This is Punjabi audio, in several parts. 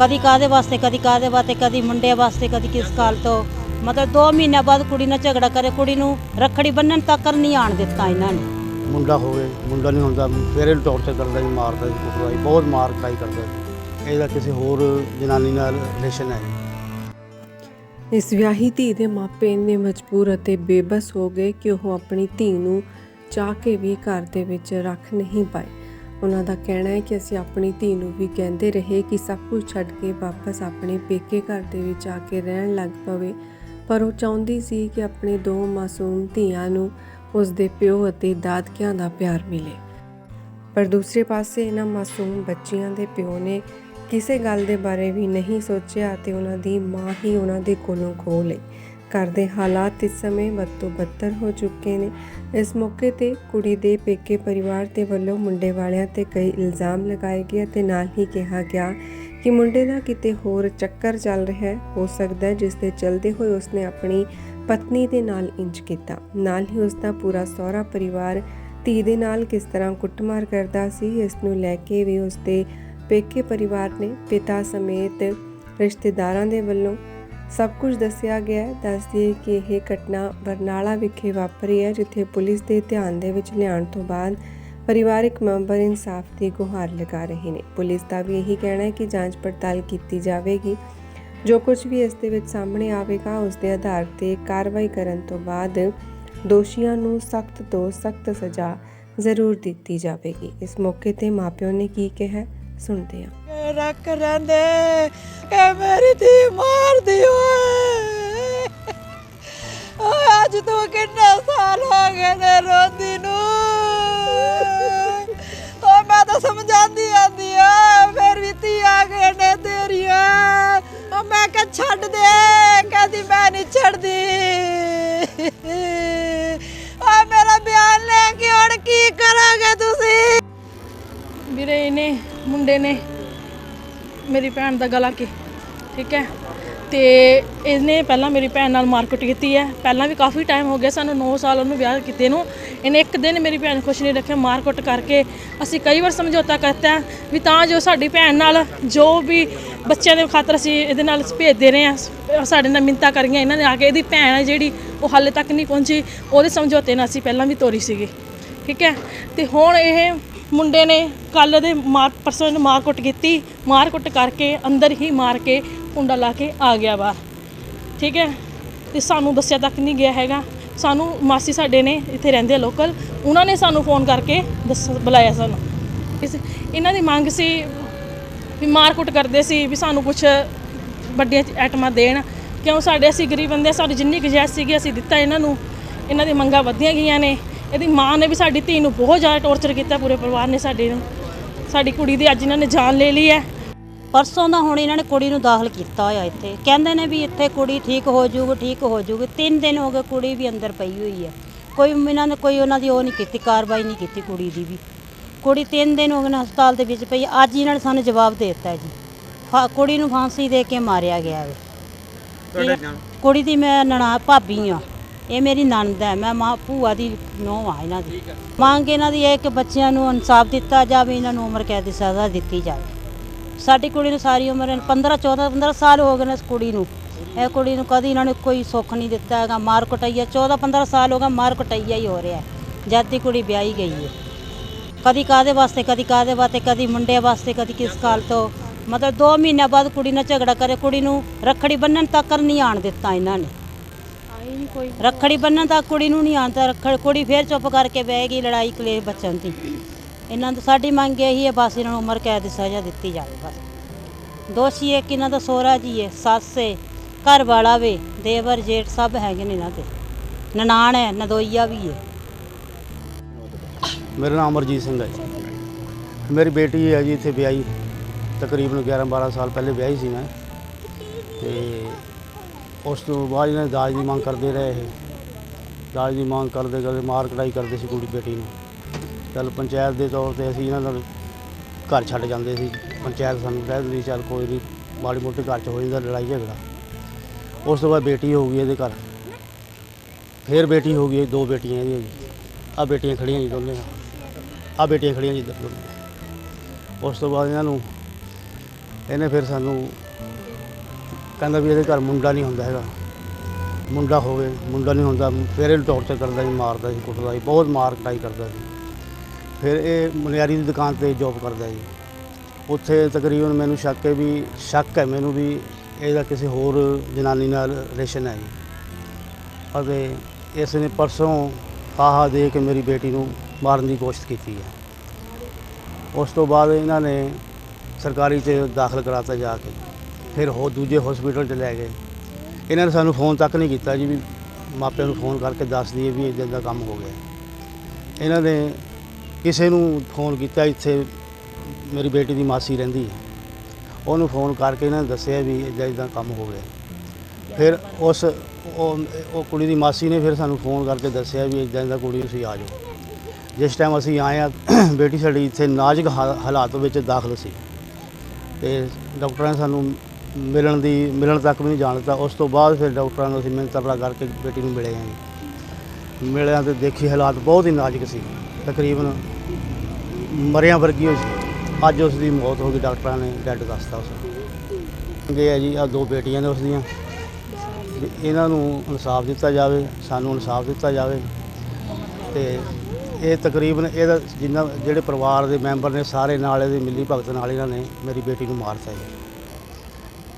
ਕਦੀ ਕਾਦੇ ਵਾਸਤੇ ਕਦੀ ਕਾਦੇ ਵਾਸਤੇ ਕਦੀ ਮੁੰਡੇ ਵਾਸਤੇ ਕਦੀ ਕਿਸ ਕਾਲ ਤੋਂ। ਮਤਲਬ 2 ਮਹੀਨਿਆਂ ਬਾਅਦ ਕੁੜੀ ਨਾਲ ਝਗੜਾ ਕਰੇ ਕੁੜੀ ਨੂੰ ਰੱਖੜੀ ਬੰਨਣ ਤੱਕ ਨਹੀਂ ਆਣ ਦਿੱਤਾ ਇਹਨਾਂ ਨੇ। ਮੁੰਡਾ ਹੋਵੇ ਮੁੰਡਾ ਨਹੀਂ ਹੁੰਦਾ ਫਿਰ ਇਹਨੂੰ ਟੌਰਚਰ ਕਰਦਾ ਜੀ ਮਾਰਦਾ ਜੀ ਕੁੱਟਦਾ ਜੀ ਬਹੁਤ ਮਾਰ ਕਟਾਈ ਕਰਦਾ ਇਹਦਾ ਕਿਸੇ ਹੋਰ ਜਨਾਨੀ ਨਾਲ ਰਿਲੇਸ਼ਨ ਹੈ ਇਸ ਵਿਆਹੀ ਧੀ ਦੇ ਮਾਪੇ ਇੰਨੇ ਮਜਬੂਰ ਅਤੇ ਬੇਬਸ ਹੋ ਗਏ ਕਿ ਉਹ ਆਪਣੀ ਧੀ ਨੂੰ ਚਾਹ ਕੇ ਵੀ ਘਰ ਦੇ ਵਿੱਚ ਰੱਖ ਨਹੀਂ ਪਾਏ। ਉਹਨਾਂ ਦਾ ਕਹਿਣਾ ਹੈ ਕਿ ਅਸੀਂ ਆਪਣੀ ਧੀ ਨੂੰ ਵੀ ਕਹਿੰਦੇ ਰਹੇ ਕਿ ਸਭ ਕੁਝ ਛੱਡ ਕੇ ਵਾਪਸ ਆਪਣੇ ਪੇਕੇ ਘਰ ਦੇ ਵਿੱਚ ਆ ਕੇ ਰਹਿਣ ਲੱਗ ਪਵੇ। ਪਰ ਉਹ ਚਾਹੁੰਦੀ ਸੀ ਕਿ ਆਪਣੇ ਦੋ ਮਾਸੂਮ ਧੀਆਂ ਨੂੰ ਉਸ ਦੇ ਪਿਓ ਅਤੇ ਦਾਦਕਿਆਂ ਦਾ ਪਿਆਰ ਮਿਲੇ। ਪਰ ਦੂਸਰੇ ਪਾਸੇ ਇਹਨਾਂ ਮਾਸੂਮ ਬੱਚੀਆਂ ਦੇ ਪਿਓ ਨੇ ਕਿਸੇ ਗੱਲ ਦੇ ਬਾਰੇ ਵੀ ਨਹੀਂ ਸੋਚਿਆ ਤੇ ਉਹਨਾਂ ਦੀ ਮਾਂ ਹੀ ਉਹਨਾਂ ਦੇ ਕੋਲੋਂ ਖੋਹ ਲਈ। ਘਰ ਦੇ ਹਾਲਾਤ ਇਸ ਸਮੇਂ ਵੱਧ ਤੋਂ ਬੱਤਰ ਹੋ ਚੁੱਕੇ ਨੇ। ਇਸ ਮੌਕੇ ਤੇ ਕੁੜੀ ਦੇ ਪੇਕੇ ਪਰਿਵਾਰ ਦੇ ਵੱਲੋਂ ਮੁੰਡੇ ਵਾਲਿਆਂ ਤੇ ਕਈ ਇਲਜ਼ਾਮ ਲਗਾਏ ਗਏ ਤੇ ਨਾਲ ਹੀ ਕਿਹਾ ਗਿਆ ਕਿ ਮੁੰਡੇ ਦਾ ਕਿਤੇ ਹੋਰ ਚੱਕਰ ਚੱਲ ਰਿਹਾ ਹੈ। ਹੋ ਸਕਦਾ ਹੈ ਜਿਸ ਦੇ ਚਲਦੇ ਹੋਏ ਉਸਨੇ ਆਪਣੀ ਪਤਨੀ ਦੇ ਨਾਲ ਇੰਜ ਕੀਤਾ। ਨਾਲ ਹੀ ਉਸ ਦਾ ਪੂਰਾ ਸਹੁਰਾ ਪਰਿਵਾਰ ਧੀ ਦੇ ਨਾਲ ਕਿਸ ਤਰ੍ਹਾਂ ਕੁੱਟਮਾਰ ਕਰਦਾ ਸੀ, ਇਸ ਨੂੰ ਲੈ ਕੇ ਵੀ ਉਸ ਦੇ ਪੇਕੇ ਪਰਿਵਾਰ ਨੇ ਪਿਤਾ ਸਮੇਤ ਰਿਸ਼ਤੇਦਾਰਾਂ ਦੇ ਵੱਲੋਂ ਸਭ ਕੁਝ ਦੱਸਿਆ ਗਿਆ ਹੈ। ਦੱਸ ਦਈਏ ਕਿ ਇਹ ਘਟਨਾ ਬਰਨਾਲਾ ਵਿਖੇ ਵਾਪਰੀ ਹੈ, ਜਿੱਥੇ ਪੁਲਿਸ ਦੇ ਧਿਆਨ ਦੇ ਵਿੱਚ ਲਿਆਉਣ ਤੋਂ ਬਾਅਦ ਪਰਿਵਾਰਕ ਮੈਂਬਰ ਇਨਸਾਫ ਦੀ ਗੁਹਾਰ ਲਗਾ ਰਹੇ ਨੇ। ਪੁਲਿਸ ਦਾ ਵੀ ਇਹੀ ਕਹਿਣਾ ਹੈ ਕਿ ਜਾਂਚ ਪੜਤਾਲ ਕੀਤੀ ਜਾਵੇਗੀ। ਜੋ ਕੁਝ ਵੀ ਇਸ ਦੇ ਵਿੱਚ ਸਾਹਮਣੇ ਆਵੇਗਾ, ਉਸ ਦੇ ਆਧਾਰ ਤੇ ਕਾਰਵਾਈ ਕਰਨ ਤੋਂ ਬਾਅਦ ਦੋਸ਼ੀਆਂ ਨੂੰ ਸਖਤ ਤੋਂ ਸਖਤ ਸਜ਼ਾ ਜ਼ਰੂਰ ਦਿੱਤੀ ਜਾਵੇਗੀ। ਇਸ ਮੌਕੇ ਤੇ ਮਾਪਿਆਂ ਨੇ ਕੀ ਕਿਹਾ ਸੁਣਦੇ ਹਾਂ। ਰੱਖ ਰਹਿੰਦੇ, ਇਹ ਮੇਰੀ ਧੀ ਮਾਰਦੀ ਓਏ ਓਏ ਅੱਜ ਤੂੰ ਕਿੰਨੇ ਸਾਲ ਹੋ ਗਏ ਨੇ ਰੋਂਦੀ ਨੂੰ। ਓ ਮੈਂ ਤਾਂ ਸਮਝਾਉਂਦੀ ਆਂਦੀ ਆ, ਫਿਰ ਵੀ ਧੀ ਆ ਗਏ ਨੇ ਤੇਰੀਆਂ। ਓ, ਮੈਂ ਕਿਹਾ ਛੱਡ ਦੇ, ਕਹਿੰਦੀ ਮੈਂ ਨਹੀਂ ਛੱਡਦੀ। ਓ ਮੇਰਾ ਬਿਆਨ ਲੈ ਕੇ ਹੁਣ ਕੀ ਕਰਾਂਗੇ ਤੁਸੀਂ? ਵੀਰੇ, ਇਹਨੇ, ਮੁੰਡੇ ਨੇ ਮੇਰੀ ਭੈਣ ਦਾ ਗਲਾ ਕੀ, ਠੀਕ ਹੈ? ਤੇ ਇਹਨੇ ਪਹਿਲਾਂ ਮੇਰੀ ਭੈਣ ਨਾਲ ਮਾਰਕੁੱਟ ਕੀਤੀ ਹੈ। ਪਹਿਲਾਂ ਵੀ ਕਾਫੀ ਟਾਈਮ ਹੋ ਗਿਆ ਸਾਨੂੰ 9 ਸਾਲ ਉਹਨੂੰ ਵਿਆਹ ਕੀਤੇ ਨੂੰ। ਇਹਨੇ ਇੱਕ ਦਿਨ ਮੇਰੀ ਭੈਣ ਖੁਸ਼ ਨਹੀਂ ਰੱਖਿਆ ਮਾਰਕੁੱਟ ਕਰਕੇ ਅਸੀਂ ਕਈ ਵਾਰ ਸਮਝੌਤਾ ਕਰਤਾ ਵੀ ਤਾਂ ਜੋ ਸਾਡੀ ਭੈਣ ਨਾਲ ਜੋ ਵੀ ਬੱਚਿਆਂ ਦੇ ਖਾਤਰ ਅਸੀਂ ਇਹਦੇ ਨਾਲ ਭੇਜਦੇ ਰਹੇ ਆ ਸਾਡੇ ਨਾਲ ਮਿੰਤਾ ਕਰੀਆਂ, ਇਹਨਾਂ ਨੇ ਆ ਕੇ ਇਹਦੀ ਭੈਣ ਹੈ ਜਿਹੜੀ ਉਹ ਹਾਲੇ ਤੱਕ ਨਹੀਂ ਪਹੁੰਚੀ, ਉਹਦੇ ਸਮਝੌਤੇ ਨਾਲ ਅਸੀਂ ਪਹਿਲਾਂ ਵੀ ਤੋਰੀ ਸੀਗੀ। ਠੀਕ ਹੈ? ਤੇ ਹੁਣ ਇਹ ਮੁੰਡੇ ਨੇ ਕੱਲ ਦੇ ਮਾਰ, ਪਰਸੋਂ ਮਾਰ ਕੁੱਟ ਕੀਤੀ, ਮਾਰ ਕੁੱਟ ਕਰਕੇ ਅੰਦਰ ਹੀ ਮਾਰ ਕੇ ਕੁੰਡਾ ਲਾ ਕੇ ਆ ਗਿਆ ਬਾਹਰ ਠੀਕ ਹੈ? ਤੇ ਸਾਨੂੰ ਦੱਸਿਆ ਤੱਕ ਨਹੀਂ ਗਿਆ ਹੈਗਾ। ਸਾਨੂੰ ਮਾਸੀ ਸਾਡੇ ਨੇ ਇੱਥੇ ਰਹਿੰਦੇ ਆ ਲੋਕਲ ਉਹਨਾਂ ਨੇ ਸਾਨੂੰ ਫੋਨ ਕਰਕੇ ਦੱਸ ਬੁਲਾਇਆ ਸਾਨੂੰ। ਇਸ ਇਹਨਾਂ ਦੀ ਮੰਗ ਸੀ ਵੀ ਮਾਰਕੁੱਟ ਕਰਦੇ ਸੀ ਵੀ ਸਾਨੂੰ ਕੁਝ ਵੱਡੀਆਂ ਆਈਟਮਾਂ ਦੇਣ। ਕਿਉਂ ਸਾਡੇ ਅਸੀਂ ਗਰੀਬ ਬੰਦੇ ਹਾਂ, ਸਾਡੀ ਜਿੰਨੀ ਗੁੰਜਾਇਸ਼ ਸੀਗੀ ਅਸੀਂ ਦਿੱਤਾ ਇਹਨਾਂ ਨੂੰ। ਇਹਨਾਂ ਦੀ ਮੰਗਾਂ ਵਧੀਆਂ ਗਈਆਂ ਨੇ। ਇਹਦੀ ਮਾਂ ਨੇ ਵੀ ਸਾਡੀ ਧੀ ਨੂੰ ਬਹੁਤ ਜ਼ਿਆਦਾ ਟੌਰਚਰ ਕੀਤਾ ਪੂਰੇ ਪਰਿਵਾਰ ਨੇ ਸਾਡੇ ਨੂੰ। ਸਾਡੀ ਕੁੜੀ ਦੀ ਅੱਜ ਇਹਨਾਂ ਨੇ ਜਾਨ ਲੈ ਲਈ ਹੈ। ਪਰਸੋਂ ਦਾ ਹੁਣ ਇਹਨਾਂ ਨੇ ਕੁੜੀ ਨੂੰ ਦਾਖਲ ਕੀਤਾ ਹੋਇਆ ਇੱਥੇ। ਕਹਿੰਦੇ ਨੇ ਵੀ ਇੱਥੇ ਕੁੜੀ ਠੀਕ ਹੋ ਜਾਊਗੀ ਠੀਕ ਹੋ ਜਾਊਗੀ। ਤਿੰਨ ਦਿਨ ਹੋ ਗਏ ਕੁੜੀ ਵੀ ਅੰਦਰ ਪਈ ਹੋਈ ਹੈ ਕੋਈ ਇਹਨਾਂ ਨੇ ਕੋਈ ਉਹਨਾਂ ਦੀ ਉਹ ਨਹੀਂ ਕੀਤੀ ਕਾਰਵਾਈ ਨਹੀਂ ਕੀਤੀ ਕੁੜੀ ਦੀ ਵੀ। ਕੁੜੀ ਤਿੰਨ ਦਿਨ ਹੋ ਗਏ ਨੇ ਹਸਪਤਾਲ ਦੇ ਵਿੱਚ ਪਈ। ਅੱਜ ਇਹਨਾਂ ਨੇ ਸਾਨੂੰ ਜਵਾਬ ਦੇ ਦਿੱਤਾ ਜੀ। ਫਾ- ਕੁੜੀ ਨੂੰ ਫਾਂਸੀ ਦੇ ਕੇ ਮਾਰਿਆ ਗਿਆ ਹੈ। ਕੁੜੀ ਦੀ ਮੈਂ ਨਣਾ ਭਾਬੀ ਆ। ਇਹ ਮੇਰੀ ਨਣਦ ਹੈ। ਮੈਂ ਮਾਂ ਭੂਆ ਦੀ ਨੂੰਹ ਆ ਇਹਨਾਂ ਦੀ। ਮੰਗ ਇਹਨਾਂ ਦੀ ਇਹ ਕਿ ਬੱਚਿਆਂ ਨੂੰ ਇਨਸਾਫ ਦਿੱਤਾ ਜਾਵੇ ਇਹਨਾਂ ਨੂੰ ਉਮਰ ਕੈਦ ਦੀ ਸਜ਼ਾ ਦਿੱਤੀ ਜਾਵੇ। ਸਾਡੀ ਕੁੜੀ ਨੂੰ ਸਾਰੀ ਉਮਰ 15 14 15 ਸਾਲ ਹੋ ਗਏ ਨੇ ਇਸ ਕੁੜੀ ਨੂੰ। ਇਹ ਕੁੜੀ ਨੂੰ ਕਦੀ ਇਹਨਾਂ ਨੇ ਕੋਈ ਸੁੱਖ ਨਹੀਂ ਦਿੱਤਾ ਹੈਗਾ ਮਾਰ ਕੁਟਾਈਆ 14 15 ਸਾਲ ਹੋ ਗਏ ਮਾਰ ਕੁਟਾਈਆ ਹੀ ਹੋ ਰਿਹਾ। ਜਦ ਦੀ ਕੁੜੀ ਵਿਆਹੀ ਗਈ ਹੈ। ਕਦੀ ਕਾਦੇ ਵਾਸਤੇ ਕਦੀ ਕਾਦੇ ਵਾਸਤੇ ਕਦੀ ਮੁੰਡੇ ਵਾਸਤੇ ਕਦੀ ਕਿਸ ਕਾਲ ਤੋਂ। ਮਤਲਬ 2 ਮਹੀਨਿਆਂ ਬਾਅਦ ਕੁੜੀ ਨਾਲ ਝਗੜਾ ਕਰੇ ਕੁੜੀ ਨੂੰ ਰੱਖੜੀ ਬੰਨਣ ਤੱਕ ਨਹੀਂ ਆਣ ਦਿੱਤਾ ਇਹਨਾਂ ਨੇ। ਰੱਖੜੀ ਬੰਨਣ ਤੱਕ ਕੁੜੀ ਨੂੰ ਨਹੀਂ ਆਉਂਦਾ ਰੱਖੜ ਕੁੜੀ ਫੇਰ ਚੁੱਪ ਕਰਕੇ ਬਹਿ ਗਈ ਲੜਾਈ ਕਲੇਸ਼ ਬੱਚਨ ਦੀ। ਇਹਨਾਂ ਦੀ ਸਾਡੀ ਮੰਗ ਇਹੀ ਹੈ, ਬਸ ਇਹਨਾਂ ਨੂੰ ਉਮਰ ਕੈਦ ਦੀ ਸਜ਼ਾ ਦਿੱਤੀ ਜਾਵੇ, ਬਸ। ਦੋਸ਼ੀ ਇੱਕ ਇਹਨਾਂ ਦਾ ਸੋਹਰਾ ਜੀ ਹੈ, ਸੱਸ ਹੈ, ਘਰ ਵਾਲਾ ਵੇ, ਦੇਵਰ, ਜੇਠ ਸਭ ਹੈਗੇ ਨੇ ਇਹਨਾਂ ਦੇ। ਨਨਾਣ ਹੈ ਨਦੋਈਆ ਵੀ ਹੈ। ਮੇਰਾ ਨਾਮ ਅਮਰਜੀਤ ਸਿੰਘ ਹੈ ਜੀ। ਮੇਰੀ ਬੇਟੀ ਹੈ ਜੀ ਇੱਥੇ ਵਿਆਹੀ, ਤਕਰੀਬਨ 11 12 ਸਾਲ ਪਹਿਲੇ ਵਿਆਹੀ ਸੀ ਮੈਂ। ਤੇ ਉਸ ਤੋਂ ਬਾਅਦ ਇਹਨਾਂ ਨੇ ਦਾਜ ਦੀ ਮੰਗ ਕਰਦੇ ਰਹੇ ਇਹ। ਦਾਜ ਦੀ ਮੰਗ ਕਰਦੇ ਕਰਦੇ ਮਾਰ ਕਟਾਈ ਕਰਦੇ ਸੀ ਕੁੜੀ ਬੇਟੀ ਨੂੰ। ਚੱਲ ਪੰਚਾਇਤ ਦੇ ਤੌਰ ਤੇ ਅਸੀਂ ਇਹਨਾਂ ਦਾ ਘਰ ਛੱਡ ਜਾਂਦੇ ਸੀ। ਪੰਚਾਇਤ ਸਾਨੂੰ ਕਹਿ ਦਿੰਦੀ, ਚੱਲ ਕੋਈ ਨਹੀਂ ਮਾੜੀ ਮੋਟੀ ਘਰ 'ਚ ਹੋ ਜਾਂਦਾ ਲੜਾਈ ਝਗੜਾ। ਉਸ ਤੋਂ ਬਾਅਦ ਬੇਟੀ ਹੋ ਗਈ ਇਹਦੇ ਘਰ। ਫੇਰ ਬੇਟੀ ਹੋ ਗਈ ਦੋ ਬੇਟੀਆਂ ਇਹਦੀਆਂ ਜੀ। ਆ ਬੇਟੀਆਂ ਖੜੀਆਂ ਜੀ ਦੋਨੇ ਆ। ਬੇਟੀਆਂ ਖੜੀਆਂ ਜੀ ਦੋਨੇ। ਉਸ ਤੋਂ ਬਾਅਦ ਇਹਨਾਂ ਨੂੰ, ਇਹਨੇ ਫਿਰ ਸਾਨੂੰ ਕਹਿੰਦਾ ਵੀ ਇਹਦੇ ਘਰ ਮੁੰਡਾ ਨਹੀਂ ਹੁੰਦਾ ਹੈਗਾ। ਮੁੰਡਾ ਹੋਵੇ, ਮੁੰਡਾ ਨਹੀਂ ਹੁੰਦਾ। ਫਿਰ ਇਹ ਟੌਰਚਰ ਕਰਦਾ ਸੀ ਮਾਰਦਾ ਸੀ ਕੁੱਟਦਾ ਸੀ ਬਹੁਤ ਮਾਰ ਕਟਾਈ ਕਰਦਾ ਸੀ ਫਿਰ ਇਹ ਮਨਿਆਰੀ ਦੀ ਦੁਕਾਨ ਤੇ ਜੌਬ ਕਰਦਾ ਜੀ। ਉੱਥੇ ਤਕਰੀਬਨ ਮੈਨੂੰ ਸ਼ੱਕ ਹੈ ਵੀ, ਸ਼ੱਕ ਹੈ ਮੈਨੂੰ ਵੀ ਇਹਦਾ ਕਿਸੇ ਹੋਰ ਜਨਾਨੀ ਨਾਲ ਰਿਲੇਸ਼ਨ ਹੈ ਜੀ। ਅਤੇ ਇਸ ਨੇ ਪਰਸੋਂ ਫਾਹਾ ਦੇ ਕੇ ਮੇਰੀ ਬੇਟੀ ਨੂੰ ਮਾਰਨ ਦੀ ਕੋਸ਼ਿਸ਼ ਕੀਤੀ ਹੈ। ਉਸ ਤੋਂ ਬਾਅਦ ਇਹਨਾਂ ਨੇ ਸਰਕਾਰੀ 'ਚ ਦਾਖਲ ਕਰਾਤਾ ਜਾ ਕੇ। ਫਿਰ ਹੋ, ਦੂਜੇ ਹਸਪੀਟਲ 'ਚ ਲੈ ਗਏ। ਇਹਨਾਂ ਨੇ ਸਾਨੂੰ ਫੋਨ ਤੱਕ ਨਹੀਂ ਕੀਤਾ ਜੀ ਵੀ ਮਾਪਿਆਂ ਨੂੰ ਫੋਨ ਕਰਕੇ ਦੱਸ ਦਈਏ ਵੀ ਇੱਦਾਂ ਦਾ ਕੰਮ ਹੋ ਗਿਆ। ਇਹਨਾਂ ਨੇ ਕਿਸੇ ਨੂੰ ਫੋਨ ਕੀਤਾ, ਇੱਥੇ ਮੇਰੀ ਬੇਟੀ ਦੀ ਮਾਸੀ ਰਹਿੰਦੀ ਹੈ। ਉਹਨੂੰ ਫੋਨ ਕਰਕੇ ਇਹਨਾਂ ਨੇ ਦੱਸਿਆ ਵੀ ਇੱਦਾਂ ਇੱਦਾਂ ਕੰਮ ਹੋ ਗਿਆ। ਫਿਰ ਉਸ ਉਹ ਉਹ ਕੁੜੀ ਦੀ ਮਾਸੀ ਨੇ ਫਿਰ ਸਾਨੂੰ ਫੋਨ ਕਰਕੇ ਦੱਸਿਆ ਵੀ ਇੱਦਾਂ ਇੱਦਾਂ ਕੁੜੀ, ਤੁਸੀਂ ਆ ਜਾਓ। ਜਿਸ ਟਾਈਮ ਅਸੀਂ ਆਏ ਆ ਬੇਟੀ ਸਾਡੀ ਇੱਥੇ ਨਾਜ਼ੁਕ ਹਾ- ਹਾਲਾਤ ਵਿੱਚ ਦਾਖਲ ਸੀ। ਤੇ ਡਾਕਟਰਾਂ ਨੇ ਸਾਨੂੰ ਮਿਲਣ ਦੀ, ਮਿਲਣ ਤੱਕ ਵੀ ਨਹੀਂ ਜਾਣ ਦਿੱਤਾ। ਉਸ ਤੋਂ ਬਾਅਦ ਫਿਰ ਡਾਕਟਰਾਂ ਨੂੰ ਅਸੀਂ ਮਿਹਨਤ ਤਰਲਾ ਕਰਕੇ ਬੇਟੀ ਨੂੰ ਮਿਲੇ ਹਾਂ ਜੀ ਮਿਲਿਆ ਤੇ ਦੇਖੀ ਹਾਲਾਤ ਬਹੁਤ ਹੀ ਨਾਜ਼ੁਕ ਸੀ। ਤਕਰੀਬਨ ਮਰਿਆਂ ਵਰਗੀ ਹੋਈ ਸੀ। ਅੱਜ ਉਸ ਦੀ ਮੌਤ ਹੋ ਗਈ ਡਾਕਟਰਾਂ ਨੇ ਡੈੱਡ ਦੱਸਤਾ ਉਸ ਨੂੰ ਗਏ ਆ ਜੀ ਆ ਦੋ ਬੇਟੀਆਂ ਨੇ ਉਸ ਦੀਆਂ ਇਹਨਾਂ ਨੂੰ ਇਨਸਾਫ ਦਿੱਤਾ ਜਾਵੇ ਸਾਨੂੰ ਇਨਸਾਫ ਦਿੱਤਾ ਜਾਵੇ। ਤੇ ਇਹ ਤਕਰੀਬਨ ਇਹਦਾ ਜਿੰਨਾ ਜਿਹੜੇ ਪਰਿਵਾਰ ਦੇ ਮੈਂਬਰ ਨੇ ਸਾਰੇ ਨਾਲ ਇਹਦੇ ਮਿਲੀ ਭਗਤ ਨਾਲ ਇਹਨਾਂ ਨੇ ਮੇਰੀ ਬੇਟੀ ਨੂੰ ਮਾਰਤਾ ਜੀ।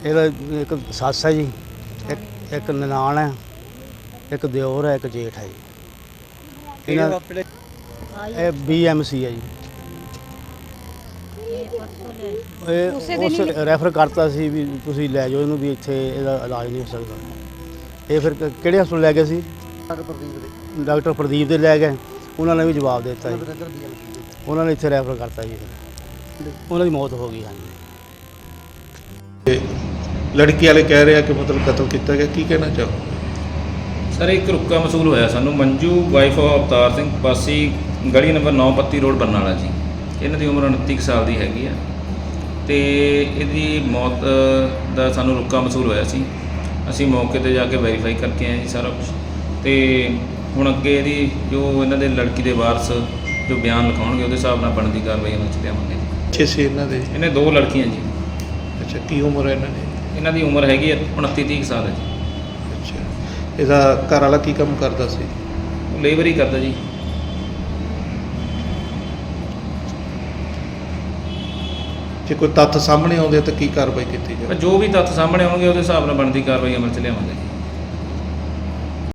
ਇਹਦਾ ਇੱਕ ਸੱਸ ਹੈ ਜੀ ਇੱਕ ਇੱਕ ਨਨਾਣ ਹੈ ਇੱਕ ਦਿਓਰ ਹੈ ਇੱਕ ਜੇਠ ਹੈ ਜੀ। ਇਹਨਾਂ ਇਹ ਬੀਐਮਸੀ ਹੈ ਜੀ। ਇਹ ਉਸ ਰੈਫਰ ਕਰਤਾ ਸੀ ਵੀ ਤੁਸੀਂ ਲੈ ਜਾਓ ਇਹਨੂੰ ਵੀ ਇੱਥੇ ਇਹਦਾ ਇਲਾਜ ਨਹੀਂ ਹੋ ਸਕਦਾ। ਇਹ ਫਿਰ ਕ- ਕਿਹੜੇ ਹਸਪਤਾਲ ਲੈ ਗਏ ਸੀ? ਡਾਕਟਰ ਪ੍ਰਦੀਪ ਦੇ। ਲੈ ਗਏ। ਉਹਨਾਂ ਨੇ ਵੀ ਜਵਾਬ ਦੇ ਦਿੱਤਾ ਜੀ। ਉਹਨਾਂ ਨੇ ਇੱਥੇ ਰੈਫਰ ਕਰਤਾ ਜੀ। ਫਿਰ ਉਹਨਾਂ ਦੀ ਮੌਤ ਹੋ ਗਈ ਹਾਂਜੀ। ਲੜਕੀ ਵਾਲੇ ਕਹਿ ਰਹੇ ਆ ਕਿ ਮਤਲਬ ਕਤਲ ਕੀਤਾ ਗਿਆ। ਕੀ ਕਹਿਣਾ ਚਾਹੋ ਸਰ ਇੱਕ ਰੁੱਕਾ ਮਸੂਲ ਹੋਇਆ ਸਾਨੂੰ। ਮੰਜੂ ਵਾਈਫ ਆਫ ਅਵਤਾਰ ਸਿੰਘ ਪਾਸੀ ਗਲੀ ਨੰਬਰ 9 ਪੱਤੀ ਰੋਡ ਬਰਨਾਲਾ ਜੀ। ਇਹਨਾਂ ਦੀ ਉਮਰ 29 ਕੁ ਸਾਲ ਦੀ ਹੈਗੀ ਆ। ਤੇ ਇਹਦੀ ਮੌਤ ਦਾ ਸਾਨੂੰ ਰੁੱਕਾ ਮਸੂਲ ਹੋਇਆ ਸੀ। ਅਸੀਂ ਮੌਕੇ ਤੇ ਜਾ ਕੇ ਵੈਰੀਫਾਈ ਕਰਕੇ ਆਏ ਜੀ ਸਾਰਾ ਕੁਝ ਤੇ ਹੁਣ ਅੱਗੇ ਇਹਦੀ ਜੋ ਇਹਨਾਂ ਦੇ ਲੜਕੀ ਦੇ ਵਾਰਸ ਜੋ ਬਿਆਨ ਲਿਖਾਉਣਗੇ ਉਹਦੇ ਹਿਸਾਬ ਨਾਲ ਬਣਦੀ ਕਾਰਵਾਈ ਇਹਨਾਂ 'ਚ ਲਿਆਵਾਂਗੇ ਜੀ ਅੱਛੇ ਸੀ ਇਹਨਾਂ ਦੇ? ਇਹਨੇ ਦੋ ਲੜਕੀਆਂ ਜੀ। ਅੱਛਾ ਕੀ ਉਮਰ ਹੈ ਇਹਨਾਂ ਦੀ? ਇਹਨਾਂ ਦੀ ਉਮਰ ਹੈਗੀ ਹੈ 29 30 ਕੁ ਸਾਲ ਹੈ ਜੀ। ਅੱਛਾ। ਇਹਦਾ ਘਰ ਵਾਲਾ ਕੀ ਕੰਮ ਕਰਦਾ ਸੀ? ਉਹ ਲੇਬਰ ਹੀ ਕਰਦਾ ਜੀ। ਜੇ ਕੋਈ ਤੱਥ ਸਾਹਮਣੇ ਆਉਂਦੇ ਤਾਂ ਕੀ ਕਾਰਵਾਈ ਕੀਤੀ ਜਾਵੇ? ਜੋ ਵੀ ਤੱਥ ਸਾਹਮਣੇ ਆਉਣਗੇ ਉਹਦੇ ਹਿਸਾਬ ਨਾਲ ਬਣਦੀ ਕਾਰਵਾਈ ਅਮਲ ਚ ਲਿਆਵਾਂਗੇ।